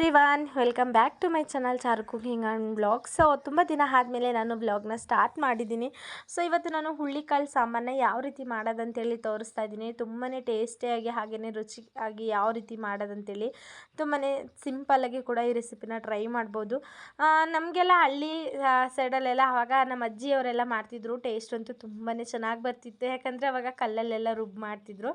Everyone welcome back to my channel Charu cooking and blog so ತುಂಬ ದಿನ ಆದಮೇಲೆ ನಾನು ಬ್ಲಾಗ್ನ ಸ್ಟಾರ್ಟ್ ಮಾಡಿದ್ದೀನಿ. ಸೊ ಇವತ್ತು ನಾನು ಹುಳ್ಳಿಕಾಳು ಸಾಂಬಾರನ್ನ ಯಾವ ರೀತಿ ಮಾಡೋದಂತೇಳಿ ತೋರಿಸ್ತಾ ಇದ್ದೀನಿ. ತುಂಬಾ ಟೇಸ್ಟಿಯಾಗಿ ಹಾಗೆಯೇ ಆಗಿ ಯಾವ ರೀತಿ ಮಾಡೋದಂತೇಳಿ ತುಂಬಾ ಸಿಂಪಲ್ಲಾಗಿ ಕೂಡ ಈ ರೆಸಿಪಿನ ಟ್ರೈ ಮಾಡ್ಬೋದು. ನಮಗೆಲ್ಲ ಹಳ್ಳಿ ಸೈಡಲ್ಲೆಲ್ಲ ಆವಾಗ ನಮ್ಮ ಅಜ್ಜಿಯವರೆಲ್ಲ ಮಾಡ್ತಿದ್ರು. ಟೇಸ್ಟ್ ಅಂತೂ ತುಂಬಾ ಚೆನ್ನಾಗಿ ಬರ್ತಿತ್ತು. ಯಾಕಂದರೆ ಅವಾಗ ಕಲ್ಲಲ್ಲೆಲ್ಲ ರುಬ್ಬು ಮಾಡ್ತಿದ್ರು.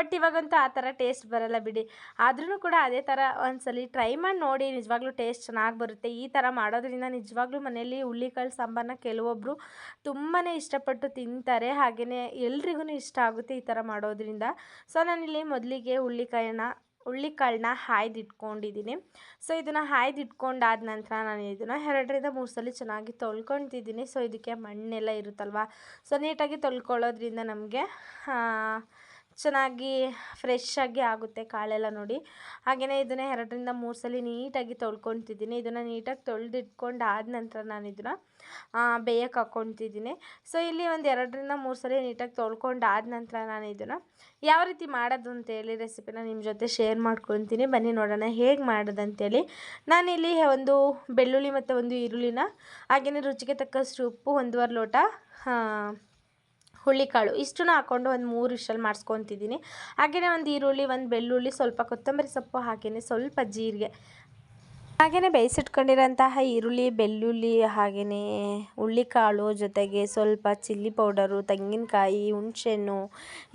ಬಟ್ ಇವಾಗಂತೂ ಆ ಥರ ಟೇಸ್ಟ್ ಬರಲ್ಲ ಬಿಡಿ. ಆದ್ರೂ ಕೂಡ ಅದೇ ಥರ ಒಂದ್ಸಲಿ ಟ್ರೈ ಮಾಡಿ ನೋಡಿ ನಿಜವಾಗ್ಲೂ ಟೇಸ್ಟ್ ಚೆನ್ನಾಗಿ ಬರುತ್ತೆ. ಈ ಥರ ಮಾಡೋದ್ರಿಂದ ನಿಜವಾಗ್ಲೂ ಮನೆಯಲ್ಲಿ ಹುಳ್ಳಿಕಾಳು ಸಾಂಬಾರನ್ನ ಕೆಲವೊಬ್ಬರು ತುಂಬಾ ಇಷ್ಟಪಟ್ಟು ತಿಂತಾರೆ. ಹಾಗೆಯೇ ಎಲ್ರಿಗೂ ಇಷ್ಟ ಆಗುತ್ತೆ ಈ ಥರ ಮಾಡೋದ್ರಿಂದ. ಸೊ, ನಾನಿಲ್ಲಿ ಮೊದಲಿಗೆ ಹುಳ್ಳಿಕಾಯನ್ನ ಹುಳ್ಳಿಕಾಳನ್ನ ಹಾಯ್ದಿಟ್ಕೊಂಡಿದ್ದೀನಿ. ಸೊ, ಇದನ್ನು ಹಾಯ್ದಿಟ್ಕೊಂಡಾದ ನಂತರ ನಾನು ಇದನ್ನು ಎರಡರಿಂದ ಮೂರು ಸಲ ಚೆನ್ನಾಗಿ ತೊಳ್ಕೊತಿದ್ದೀನಿ ಸೊ, ಇದಕ್ಕೆ ಮಣ್ಣೆಲ್ಲ ಇರುತ್ತಲ್ವ? ಸೊ, ನೀಟಾಗಿ ತೊಳ್ಕೊಳ್ಳೋದ್ರಿಂದ ನಮಗೆ ಚೆನ್ನಾಗಿ ಫ್ರೆಶ್ ಆಗಿ ಆಗುತ್ತೆ ಕಾಳೆಲ್ಲ ನೋಡಿ. ಹಾಗೆಯೇ ಇದನ್ನು ಎರಡರಿಂದ ಮೂರು ಸಲ ನೀಟಾಗಿ ತೊಳ್ಕೊತಿದ್ದೀನಿ ಇದನ್ನು ನೀಟಾಗಿ ತೊಳೆದಿಟ್ಕೊಂಡು ಆದ ನಂತರ ನಾನು ಇದನ್ನು ಬೇಯಕ್ಕೆ ಹಾಕ್ಕೊತಿದ್ದೀನಿ ಸೊ ಇಲ್ಲಿ ಒಂದು ಎರಡರಿಂದ ಮೂರು ಸಲ ನೀಟಾಗಿ ತೊಳ್ಕೊಂಡು ಆದ ನಂತರ ನಾನು ಇದನ್ನು, ಯಾವ ರೀತಿ ಮಾಡೋದು ಅಂತೇಳಿ ರೆಸಿಪಿನ ನಿಮ್ಮ ಜೊತೆ ಶೇರ್ ಮಾಡ್ಕೊತೀನಿ ಬನ್ನಿ ನೋಡೋಣ ಹೇಗೆ ಮಾಡೋದು ಅಂತೇಳಿ. ನಾನಿಲ್ಲಿ ಒಂದು ಬೆಳ್ಳುಳ್ಳಿ ಮತ್ತು ಒಂದು ಈರುಳ್ಳಿನ ಹಾಗೆಯೇ ರುಚಿಗೆ ತಕ್ಕಷ್ಟು ಉಪ್ಪು, ಒಂದೂವರೆ ಲೋಟ ಹುಳ್ಳಿಕಾಳು ಇಷ್ಟನ್ನು ಹಾಕ್ಕೊಂಡು ಒಂದು ಮೂರು ವಿಷಲ್ ಮಾಡಿಸ್ಕೊತಿದ್ದೀನಿ. ಹಾಗೆಯೇ ಒಂದು ಈರುಳ್ಳಿ, ಒಂದು ಬೆಳ್ಳುಳ್ಳಿ, ಸ್ವಲ್ಪ ಕೊತ್ತಂಬರಿ ಸೊಪ್ಪು ಹಾಗೆಯೇ ಸ್ವಲ್ಪ ಜೀರಿಗೆ. ಹಾಗೆಯೇ ಬೇಯಿಸಿಟ್ಕೊಂಡಿರೋಂತಹ ಈರುಳ್ಳಿ, ಬೆಳ್ಳುಳ್ಳಿ ಹಾಗೆಯೇ ಹುಳ್ಳಿಕಾಳು ಜೊತೆಗೆ ಸ್ವಲ್ಪ ಚಿಲ್ಲಿ ಪೌಡರು, ತೆಂಗಿನಕಾಯಿ, ಹುಣಸೆಹಣ್ಣು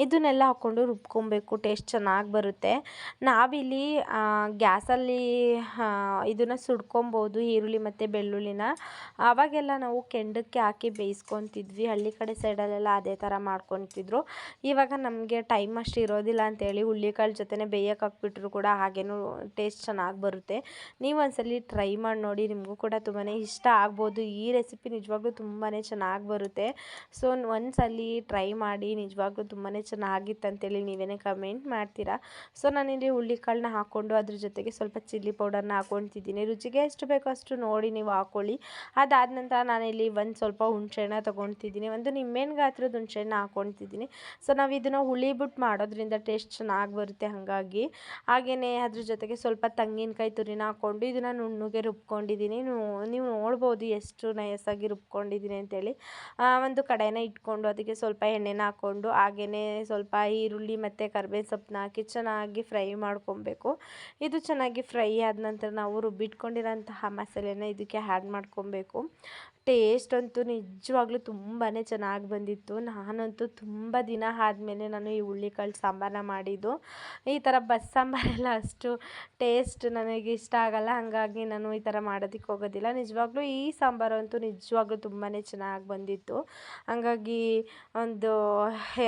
ಇದನ್ನೆಲ್ಲ ಹಾಕ್ಕೊಂಡು ರುಬ್ಕೊಬೇಕು. ಟೇಸ್ಟ್ ಚೆನ್ನಾಗಿ ಬರುತ್ತೆ. ನಾವಿಲ್ಲಿ ಗ್ಯಾಸಲ್ಲಿ ಇದನ್ನು ಸುಡ್ಕೊಬೋದು, ಈರುಳ್ಳಿ ಮತ್ತು ಬೆಳ್ಳುಳ್ಳಿನ. ಆವಾಗೆಲ್ಲ ನಾವು ಕೆಂಡಕ್ಕೆ ಹಾಕಿ ಬೇಯಿಸ್ಕೊತಿದ್ವಿ. ಹಳ್ಳಿ ಕಡೆ ಸೈಡಲ್ಲೆಲ್ಲ ಅದೇ ಥರ ಮಾಡ್ಕೊತಿದ್ರು. ಇವಾಗ ನಮಗೆ ಟೈಮ್ ಅಷ್ಟು ಇರೋದಿಲ್ಲ ಅಂತೇಳಿ ಹುಳ್ಳಿಕಾಳು ಜೊತೆ ಬೇಯಕ್ಕೆ ಹಾಕ್ಬಿಟ್ರು ಕೂಡ ಹಾಗೇನೂ ಟೇಸ್ಟ್ ಚೆನ್ನಾಗಿ ಬರುತ್ತೆ. ನೀವು ಒಂದ್ಸಲಿ ಟ್ರೈ ಮಾಡಿ ನೋಡಿ, ನಿಮಗೂ ಕೂಡ ತುಂಬಾ ಇಷ್ಟ ಆಗ್ಬೋದು. ಈ ರೆಸಿಪಿ ನಿಜವಾಗ್ಲೂ ತುಂಬಾ ಚೆನ್ನಾಗಿ ಬರುತ್ತೆ. ಸೊ ಒಂದ್ಸಲಿ ಟ್ರೈ ಮಾಡಿ, ನಿಜವಾಗ್ಲೂ ತುಂಬಾ ಚೆನ್ನಾಗಿತ್ತು ಅಂತೇಳಿ ನೀವೇನೇ ಕಮೆಂಟ್ ಮಾಡ್ತೀರಾ? ಸೊ ನಾನಿಲ್ಲಿ ಹುಳ್ಳಿಕಾಳನ್ನ ಹಾಕ್ಕೊಂಡು ಅದ್ರ ಜೊತೆಗೆ ಸ್ವಲ್ಪ ಚಿಲ್ಲಿ ಪೌಡರ್ನ ಹಾಕೊಳ್ತಿದ್ದೀನಿ ರುಚಿಗೆ ಎಷ್ಟು ಬೇಕೋ ಅಷ್ಟು ನೋಡಿ ನೀವು ಹಾಕ್ಕೊಳ್ಳಿ. ಅದಾದ ನಂತರ ನಾನಿಲ್ಲಿ ಒಂದು ಸ್ವಲ್ಪ ಹುಣಸೆಹಣ್ಣ ತೊಗೊಳ್ತಿದ್ದೀನಿ ಒಂದು ನಿಮ್ಮೇನು ಗಾತ್ರದ ಹುಣಸೆಹಣ್ಣ ಹಾಕೊಳ್ತಿದ್ದೀನಿ ಸೊ ನಾವು ಇದನ್ನು ಹುಳಿಬಿಟ್ಟು ಮಾಡೋದ್ರಿಂದ ಟೇಸ್ಟ್ ಚೆನ್ನಾಗಿ ಬರುತ್ತೆ ಹಾಗಾಗಿ. ಹಾಗೆಯೇ ಅದ್ರ ಜೊತೆಗೆ ಸ್ವಲ್ಪ ತೆಂಗಿನಕಾಯಿ ತುರಿನ ಹಾಕ್ಕೊಂಡು ಇದನ್ನು ನುಣ್ಣಗೆ ರುಬ್ಕೊಂಡಿದ್ದೀನಿ. ನೀವು ನೋಡ್ಬೋದು ಎಷ್ಟು ನಯಸ್ಸಾಗಿ ರುಬ್ಕೊಂಡಿದ್ದೀನಿ ಅಂತೇಳಿ. ಒಂದು ಕಡಾಯನ ಇಟ್ಕೊಂಡು ಅದಕ್ಕೆ ಸ್ವಲ್ಪ ಎಣ್ಣೆನ ಹಾಕ್ಕೊಂಡು ಹಾಗೆಯೇ ಸ್ವಲ್ಪ ಈರುಳ್ಳಿ ಮತ್ತು ಕರ್ಬೇವು ಸೊಪ್ಪನ್ನ ಹಾಕಿ ಚೆನ್ನಾಗಿ ಫ್ರೈ ಮಾಡ್ಕೊಬೇಕು. ಇದು ಚೆನ್ನಾಗಿ ಫ್ರೈ ಆದ ನಂತರ ನಾವು ರುಬ್ಬಿಟ್ಕೊಂಡಿರೋಂತಹ ಮಸಾಲೆನ ಇದಕ್ಕೆ ಆ್ಯಡ್ ಮಾಡ್ಕೊಬೇಕು. ಟೇಸ್ಟ್ ಅಂತೂ ನಿಜವಾಗ್ಲೂ ತುಂಬಾ ಚೆನ್ನಾಗಿ ಬಂದಿತ್ತು. ನಾನಂತೂ ತುಂಬ ದಿನ ಆದಮೇಲೆ ನಾನು ಈ ಹುಳ್ಳಿಕಾಳು ಸಾಂಬಾರನ್ನ ಮಾಡಿದ್ದು. ಈ ಥರ ಬಸ್ ಸಾಂಬಾರೆಲ್ಲ ಅಷ್ಟು ಟೇಸ್ಟ್ ನನಗೆ ಇಷ್ಟ ಆಗಲ್ಲ. ಹಾಗಾಗಿ ನಾನು ಈ ಥರ ಮಾಡೋದಕ್ಕೆ ಹೋಗೋದಿಲ್ಲ. ನಿಜವಾಗ್ಲೂ ಈ ಸಾಂಬಾರು ಅಂತೂ ನಿಜವಾಗ್ಲೂ ತುಂಬಾ ಚೆನ್ನಾಗಿ ಬಂದಿತ್ತು. ಹಾಗಾಗಿ ಒಂದು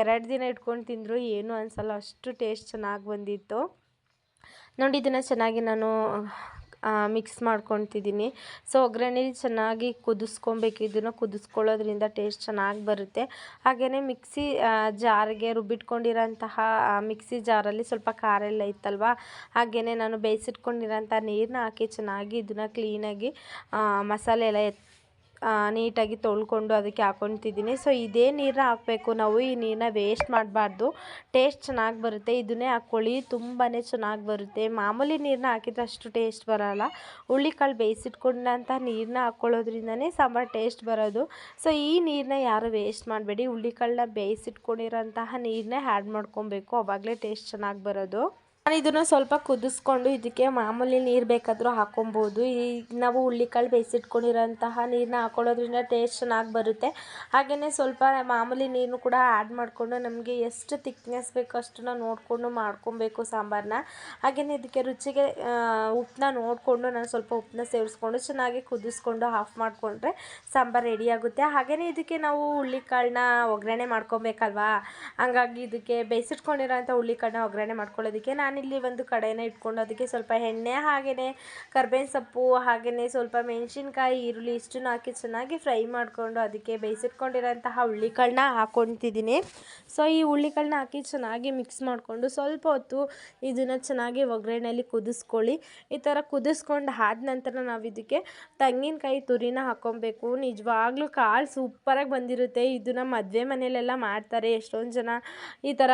ಎರಡು ದಿನ ಇಟ್ಕೊಂಡು ತಿಂದರೂ ಏನೂ ಅನಿಸಲ್ಲ. ಅಷ್ಟು ಟೇಸ್ಟ್ ಚೆನ್ನಾಗಿ ಬಂದಿತ್ತು. ನೋಡಿ, ಇದನ್ನು ಚೆನ್ನಾಗಿ ನಾನು ಮಿಕ್ಸ್ ಮಾಡ್ಕೊತಿದ್ದೀನಿ ಸೊ ಒಗ್ಗರಣೆಲಿ ಚೆನ್ನಾಗಿ ಕುದಿಸ್ಕೊಬೇಕು. ಇದನ್ನು ಕುದಿಸ್ಕೊಳ್ಳೋದ್ರಿಂದ ಟೇಸ್ಟ್ ಚೆನ್ನಾಗಿ ಬರುತ್ತೆ. ಹಾಗೆಯೇ ಮಿಕ್ಸಿ ಜಾರಿಗೆ ರುಬ್ಬಿಟ್ಕೊಂಡಿರೋಂತಹ ಮಿಕ್ಸಿ ಜಾರಲ್ಲಿ ಸ್ವಲ್ಪ ಖಾರ ಎಲ್ಲ ಇತ್ತಲ್ವ? ಹಾಗೆಯೇ ನಾನು ಬೇಯಿಸಿಟ್ಕೊಂಡಿರೋಂಥ ನೀರನ್ನ ಹಾಕಿ ಚೆನ್ನಾಗಿ ಇದನ್ನು ಕ್ಲೀನಾಗಿ ಮಸಾಲೆ ಎಲ್ಲ ಎತ್ ನೀಟಾಗಿ ತೊಳ್ಕೊಂಡು ಅದಕ್ಕೆ ಹಾಕೊತಿದ್ದೀನಿ ಸೊ ಇದೇ ನೀರನ್ನ ಹಾಕ್ಬೇಕು. ನಾವು ಈ ನೀರನ್ನ ವೇಸ್ಟ್ ಮಾಡಬಾರ್ದು. ಟೇಸ್ಟ್ ಚೆನ್ನಾಗಿ ಬರುತ್ತೆ. ಇದನ್ನೇ ಹಾಕ್ಕೊಳ್ಳಿ. ತುಂಬಾ ಚೆನ್ನಾಗಿ ಬರುತ್ತೆ. ಮಾಮೂಲಿ ನೀರನ್ನ ಹಾಕಿದ್ರೆ ಅಷ್ಟು ಟೇಸ್ಟ್ ಬರೋಲ್ಲ. ಹುಳ್ಳಿಕಾಳು ಬೇಯಿಸಿಟ್ಕೊಂಡಂಥ ನೀರನ್ನ ಹಾಕ್ಕೊಳ್ಳೋದ್ರಿಂದನೇ ಸಾಂಬಾರು ಟೇಸ್ಟ್ ಬರೋದು. ಸೊ ಈ ನೀರನ್ನ ಯಾರು ವೇಸ್ಟ್ ಮಾಡಬೇಡಿ. ಹುಳ್ಳಿಕಾಳನ್ನ ಬೇಯಿಸಿಟ್ಕೊಂಡಿರೋಂತಹ ನೀರನ್ನೇ ಆ್ಯಡ್ ಮಾಡ್ಕೊಬೇಕು. ಅವಾಗಲೇ ಟೇಸ್ಟ್ ಚೆನ್ನಾಗಿ ಬರೋದು. ನಾನು ಇದನ್ನು ಸ್ವಲ್ಪ ಕುದಿಸ್ಕೊಂಡು ಇದಕ್ಕೆ ಮಾಮೂಲಿ ನೀರು ಬೇಕಾದರೂ ಹಾಕೊಬೋದು. ಈ ನಾವು ಹುಳ್ಳಿಕಾಳು ಬೇಯಿಸಿಟ್ಕೊಂಡಿರೋಂತಹ ನೀರನ್ನ ಹಾಕೊಳ್ಳೋದ್ರಿಂದ ಟೇಸ್ಟ್ ಚೆನ್ನಾಗಿ ಬರುತ್ತೆ. ಹಾಗೆಯೇ ಸ್ವಲ್ಪ ಮಾಮೂಲಿ ನೀರನ್ನು ಕೂಡ ಆ್ಯಡ್ ಮಾಡಿಕೊಂಡು ನಮಗೆ ಎಷ್ಟು ತಿಕ್ನೆಸ್ ಬೇಕು ಅಷ್ಟನ್ನು ನೋಡಿಕೊಂಡು ಮಾಡ್ಕೊಬೇಕು ಸಾಂಬಾರನ್ನ ಹಾಗೆಯೇ ಇದಕ್ಕೆ ರುಚಿಗೆ ಉಪ್ಪನ್ನ ನೋಡಿಕೊಂಡು ನಾನು ಸ್ವಲ್ಪ ಉಪ್ಪನ್ನ ಸೇರಿಸ್ಕೊಂಡು ಚೆನ್ನಾಗಿ ಕುದಿಸ್ಕೊಂಡು ಆಫ್ ಮಾಡಿಕೊಂಡ್ರೆ ಸಾಂಬಾರು ರೆಡಿ ಆಗುತ್ತೆ. ಹಾಗೆಯೇ ಇದಕ್ಕೆ ನಾವು ಹುಳ್ಳಿಕಾಳನ್ನ ಒಗ್ಗರಣೆ ಮಾಡ್ಕೊಬೇಕಲ್ವಾ? ಹಂಗಾಗಿ ಇದಕ್ಕೆ ಬೇಯಿಸಿಟ್ಕೊಂಡಿರೋಂಥ ಹುಳ್ಳಿಕಾಳನ್ನ ಒಗ್ಗರಣೆ ಮಾಡ್ಕೊಳ್ಳೋದಕ್ಕೆ ನಾನು ನಾನಿಲ್ಲಿ ಒಂದು ಕಡೆನ ಇಟ್ಕೊಂಡು ಅದಕ್ಕೆ ಸ್ವಲ್ಪ ಎಣ್ಣೆ ಹಾಗೆಯೇ ಕರ್ಬೇವಿನ ಸೊಪ್ಪು ಹಾಗೆಯೇ ಸ್ವಲ್ಪ ಮೆಣಸಿನ್ಕಾಯಿ, ಈರುಳ್ಳಿ ಇಷ್ಟನ್ನು ಹಾಕಿ ಚೆನ್ನಾಗಿ ಫ್ರೈ ಮಾಡಿಕೊಂಡು ಅದಕ್ಕೆ ಬೇಯಿಸಿಟ್ಕೊಂಡಿರೋಂತಹ ಹುಳ್ಳಿಕಾಳನ್ನ ಹಾಕ್ಕೊತಿದ್ದೀನಿ. ಸೊ ಈ ಹುಳ್ಳಿಕಾಳನ್ನ ಹಾಕಿ ಚೆನ್ನಾಗಿ ಮಿಕ್ಸ್ ಮಾಡಿಕೊಂಡು ಸ್ವಲ್ಪ ಹೊತ್ತು ಇದನ್ನು ಚೆನ್ನಾಗಿ ಒಗ್ಗರಣೆಯಲ್ಲಿ ಕುದಿಸ್ಕೊಳ್ಳಿ. ಈ ಥರ ಕುದಿಸ್ಕೊಂಡು ಆದ ನಂತರ ನಾವು ಇದಕ್ಕೆ ತೆಂಗಿನಕಾಯಿ ತುರಿನ ಹಾಕ್ಕೊಬೇಕು. ನಿಜವಾಗ್ಲೂ ಕಾಳು ಸೂಪರಾಗಿ ಬಂದಿರುತ್ತೆ. ಇದನ್ನು ಮದುವೆ ಮನೆಯಲ್ಲೆಲ್ಲ ಮಾಡ್ತಾರೆ. ಎಷ್ಟೊಂದು ಜನ ಈ ಥರ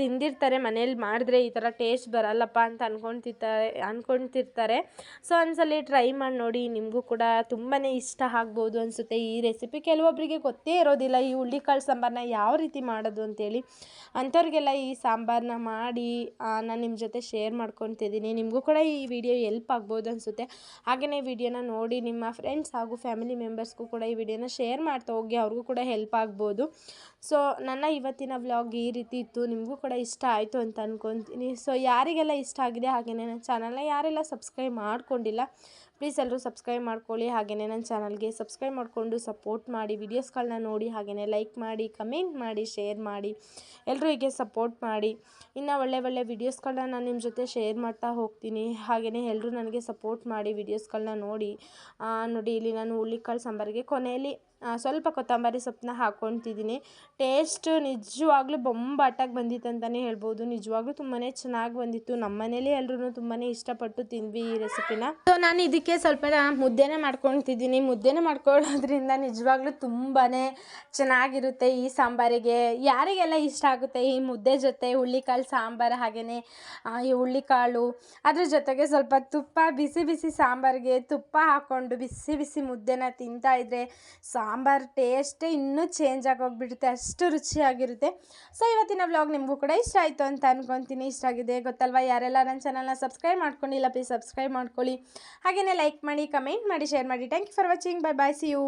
ತಿಂದಿರ್ತಾರೆ ಮನೇಲಿ ಮಾಡಿದ್ರೆ ಈ ಥರ ಟೇ ಟೇಸ್ಟ್ ಬರಲ್ಲಪ್ಪ ಅಂತ ಅನ್ಕೊತಿರ್ತಾರೆ ಅನ್ಕೊತಿರ್ತಾರೆ. ಸೊ ಒಂದ್ಸಲಿ ಟ್ರೈ ಮಾಡಿ ನೋಡಿ, ನಿಮಗೂ ಕೂಡ ತುಂಬಾ ಇಷ್ಟ ಆಗ್ಬೋದು ಅನಿಸುತ್ತೆ. ಈ ರೆಸಿಪಿ ಕೆಲವೊಬ್ಬರಿಗೆ ಗೊತ್ತೇ ಇರೋದಿಲ್ಲ, ಈ ಹುಳ್ಳಿಕಾಳು ಸಾಂಬಾರನ್ನ ಯಾವ ರೀತಿ ಮಾಡೋದು ಅಂತೇಳಿ. ಅಂಥವ್ರಿಗೆಲ್ಲ ಈ ಸಾಂಬಾರನ್ನ ಮಾಡಿ ನಾನು ನಿಮ್ಮ ಜೊತೆ ಶೇರ್ ಮಾಡ್ಕೊತಿದ್ದೀನಿ. ನಿಮಗೂ ಕೂಡ ಈ ವಿಡಿಯೋ ಎಲ್ಪ್ ಆಗ್ಬೋದು ಅನಿಸುತ್ತೆ. ಹಾಗೆಯೇ ವಿಡಿಯೋನ ನೋಡಿ, ನಿಮ್ಮ ಫ್ರೆಂಡ್ಸ್ ಹಾಗೂ ಫ್ಯಾಮಿಲಿ ಮೆಂಬರ್ಸ್ಗೂ ಕೂಡ ಈ ವಿಡಿಯೋನ ಶೇರ್ ಮಾಡ್ತಾ ಹೋಗಿ, ಅವ್ರಿಗೂ ಕೂಡ ಹೆಲ್ಪ್ ಆಗ್ಬೋದು. ಸೊ ನನ್ನ ಇವತ್ತಿನ ವ್ಲಾಗ್ ಈ ರೀತಿ ಇತ್ತು. ನಿಮಗೂ ಕೂಡ ಇಷ್ಟ ಆಯಿತು ಅಂತ ಅಂದ್ಕೊತೀನಿ ಸೊ ಯಾರಿಗೆಲ್ಲ ಇಷ್ಟ ಆಗಿದೆ ಹಾಗೆಯೇ ನನ್ನ ಚಾನಲ್ನ ಯಾರೆಲ್ಲ ಸಬ್ಸ್ಕ್ರೈಬ್ ಮಾಡ್ಕೊಂಡಿಲ್ಲ ಪ್ಲೀಸ್ ಎಲ್ಲರೂ ಸಬ್ಸ್ಕ್ರೈಬ್ ಮಾಡ್ಕೊಳ್ಳಿ ಹಾಗೆಯೇ ನನ್ನ ಚಾನಲ್ಗೆ ಸಬ್ಸ್ಕ್ರೈಬ್ ಮಾಡಿಕೊಂಡು ಸಪೋರ್ಟ್ ಮಾಡಿ ವೀಡಿಯೋಸ್ಗಳನ್ನ ನೋಡಿ ಹಾಗೆಯೇ ಲೈಕ್ ಮಾಡಿ, ಕಮೆಂಟ್ ಮಾಡಿ, ಶೇರ್ ಮಾಡಿ, ಎಲ್ಲರೂ ಹೀಗೆ ಸಪೋರ್ಟ್ ಮಾಡಿ. ಇನ್ನು ಒಳ್ಳೆ ಒಳ್ಳೆ ವಿಡಿಯೋಸ್ಗಳನ್ನ ನಾನು ನಿಮ್ಮ ಜೊತೆ ಶೇರ್ ಮಾಡ್ತಾ ಹೋಗ್ತೀನಿ. ಹಾಗೆಯೇ ಎಲ್ಲರೂ ನನಗೆ ಸಪೋರ್ಟ್ ಮಾಡಿ ವೀಡಿಯೋಸ್ಗಳನ್ನ ನೋಡಿ. ನೋಡಿ ಇಲ್ಲಿ ನಾನು ಹುಳ್ಳಿಕಾಳು ಸಾಂಬಾರಿಗೆ ಕೊನೆಯಲ್ಲಿ ಸ್ವಲ್ಪ ಕೊತ್ತಂಬರಿ ಸೊಪ್ಪನ್ನ ಹಾಕ್ಕೊತಿದ್ದೀನಿ. ಟೇಸ್ಟ್ ನಿಜವಾಗ್ಲೂ ಬೊಂಬಾಟಾಗಿ ಬಂದಿತ್ತು ಅಂತಲೇ ಹೇಳ್ಬೋದು. ನಿಜವಾಗ್ಲೂ ತುಂಬಾ ಚೆನ್ನಾಗಿ ಬಂದಿತ್ತು. ನಮ್ಮ ಮನೇಲಿ ಎಲ್ಲರೂ ತುಂಬಾ ಇಷ್ಟಪಟ್ಟು ತಿಂದ್ವಿ ಈ ರೆಸಿಪಿನ. ಸೊ ನಾನು ಇದಕ್ಕೆ ಸ್ವಲ್ಪ ಮುದ್ದೆನೇ ಮಾಡ್ಕೊಳ್ತಿದ್ದೀನಿ. ಮುದ್ದೆನೇ ಮಾಡ್ಕೊಳ್ಳೋದ್ರಿಂದ ನಿಜವಾಗ್ಲೂ ತುಂಬಾ ಚೆನ್ನಾಗಿರುತ್ತೆ ಈ ಸಾಂಬಾರಿಗೆ. ಯಾರಿಗೆಲ್ಲ ಇಷ್ಟ ಆಗುತ್ತೆ ಈ ಮುದ್ದೆ ಜೊತೆ ಹುಳ್ಳಿಕಾಳು ಸಾಂಬಾರು ಹಾಗೆಯೇ ಈ ಹುಳ್ಳಿಕಾಳು? ಅದ್ರ ಜೊತೆಗೆ ಸ್ವಲ್ಪ ತುಪ್ಪ, ಬಿಸಿ ಬಿಸಿ ಸಾಂಬಾರಿಗೆ ತುಪ್ಪ ಹಾಕ್ಕೊಂಡು ಬಿಸಿ ಬಿಸಿ ಮುದ್ದೆನ ತಿಂತಾ ಇದ್ದರೆ ಸಾಂಬಾರು ಟೇಸ್ಟೇ ಇನ್ನೂ ಚೇಂಜ್ ಆಗೋಗ್ಬಿಡುತ್ತೆ. ಅಷ್ಟು ರುಚಿಯಾಗಿರುತ್ತೆ. ಸೊ ಇವತ್ತಿನ ವ್ಲಾಗ್ ನಿಮಗೂ ಕೂಡ ಇಷ್ಟ ಆಯಿತು ಅಂತ ಅನ್ಕೊತೀನಿ. ಇಷ್ಟ ಆಗಿದೆ ಗೊತ್ತಲ್ವಾ? ಯಾರೆಲ್ಲ ನನ್ನ ಚಾನಲ್ನ ಸಬ್ಸ್ಕ್ರೈಬ್ ಮಾಡ್ಕೊಂಡಿಲ್ಲ ಪ್ಲೀಸ್ ಸಬ್ಸ್ಕ್ರೈಬ್ ಮಾಡ್ಕೊಳ್ಳಿ. ಹಾಗೆಯೇ ಲೈಕ್ ಮಾಡಿ ಕಮೆಂಟ್ ಮಾಡಿ ಶೇರ್ ಮಾಡಿ. Thank you for watching bye bye see you